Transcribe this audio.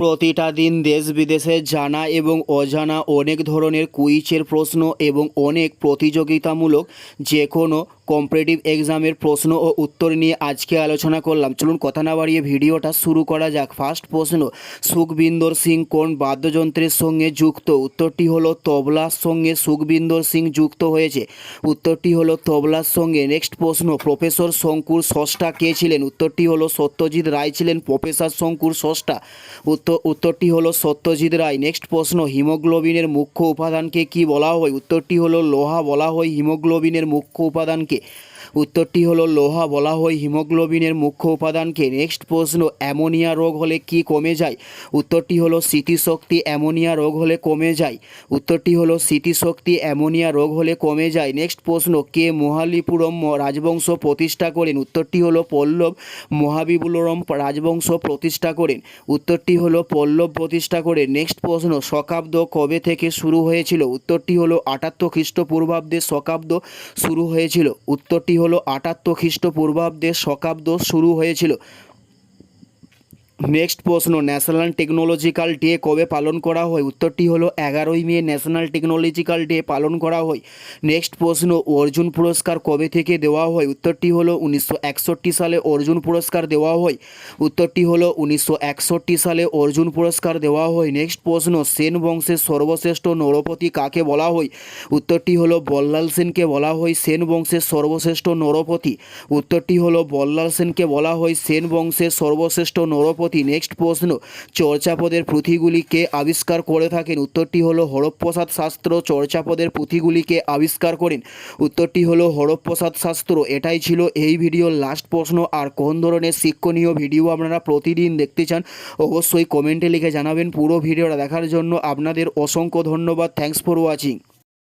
প্রতিটা দিন দেশ বিদেশে জানা এবং অজানা অনেক ধরনের কুইজের প্রশ্ন এবং অনেক প্রতিযোগিতামূলক যে কোনো কম্পিটিটিভ এক্সামের প্রশ্ন ও উত্তর নিয়ে আজকে আলোচনা করলাম। চলুন কথা না বাড়িয়ে ভিডিওটা শুরু করা যাক। ফার্স্ট প্রশ্ন, সুখবিন্দর সিং কোন বাদ্যযন্ত্রের সঙ্গে যুক্ত? উত্তরটি হলো, তবলার সঙ্গে সুখবিন্দর সিং যুক্ত হয়েছে। উত্তরটি হলো, তবলার সঙ্গে। নেক্সট প্রশ্ন, প্রফেসর শঙ্কুর ষষ্ঠা কে ছিলেন? উত্তরটি হলো, সত্যজিৎ রায় ছিলেন প্রফেসর শঙ্কুর ষষ্ঠা। উত্তর উত্তরটি হলো সত্যজিৎ রায়। নেক্সট প্রশ্ন, হিমোগ্লোবিনের মুখ্য উপাদানকে কি বলা হয়? উত্তরটি হলো লোহা বলা হয় হিমোগ্লোবিনের মুখ্য উপাদানকে। উত্তরটি হলো লোহা বলা হয় হিমোগ্লোবিনের মুখ্য উপাদানকে। নেক্সট প্রশ্ন, অ্যামোনিয়া রোগ হলে কি কমে যায়? উত্তরটি হলো স্মৃতিশক্তি, অ্যামোনিয়া রোগ হলে কমে যায়। উত্তরটি হলো স্মৃতিশক্তি, অ্যামোনিয়া রোগ হলে কমে যায়। নেক্সট প্রশ্ন, কে মহালিপুরম রাজবংশ প্রতিষ্ঠা করেন? উত্তরটি হলো পল্লব মহাবিবুলরম রাজবংশ প্রতিষ্ঠা করেন। উত্তরটি হলো পল্লব প্রতিষ্ঠা করেন। নেক্সট প্রশ্ন, শকাব্দ কবে থেকে শুরু হয়েছিল? উত্তরটি হলো আটাত্তর খ্রিস্টপূর্বাব্দে শকাব্দ শুরু হয়েছিল। উত্তরটি হলো আটাত্তর খ্রিস্টপূর্বাব্দে শকাব্দ শুরু হয়েছিল। নেক্সট প্রশ্ন, ন্যাশনাল টেকনোলজিক্যাল ডে কবে পালন করা হয়? উত্তরটি হলো এগারোই মে, ন্যাশনাল টেকনোলজিক্যাল ডে পালন করা হয়। নেক্সট প্রশ্ন, অর্জুন পুরস্কার কবে থেকে দেওয়া হয়? উত্তরটি হলো উনিশশো একষট্টি সালে অর্জুন পুরস্কার দেওয়া হয়। উত্তরটি হলো উনিশশো একষট্টি সালে অর্জুন পুরস্কার দেওয়া হয়। নেক্সট প্রশ্ন, সেন বংশের সর্বশ্রেষ্ঠ নরপতি কাকে বলা হয়? উত্তরটি হলো বল্লাল সেনকে বলা হয় সেন বংশের সর্বশ্রেষ্ঠ নরপতি। উত্তরটি হলো বল্লাল সেনকে বলা হয় সেন বংশের সর্বশ্রেষ্ঠ নরপতি। নেক্সট প্রশ্ন। চর্যাপদের পুঁথিগুলিকে আবিষ্কার করে থাকেন। উত্তরটি হলো, হরপ্রসাদ শাস্ত্র চর্যাপদের পুঁথিগুলিকে আবিষ্কার করেন। উত্তরটি হলো, হরপ্রসাদ শাস্ত্র। এটাই ছিল এই ভিডিওর লাস্ট প্রশ্ন। আর কোন ধরনের শিক্ষণীয় ভিডিও আপনারা প্রতিদিন দেখতে চান, অবশ্যই কমেন্টে লিখে জানাবেন। পুরো ভিডিওটা দেখার জন্য আপনাদের অসংখ্য ধন্যবাদ। Thanks for watching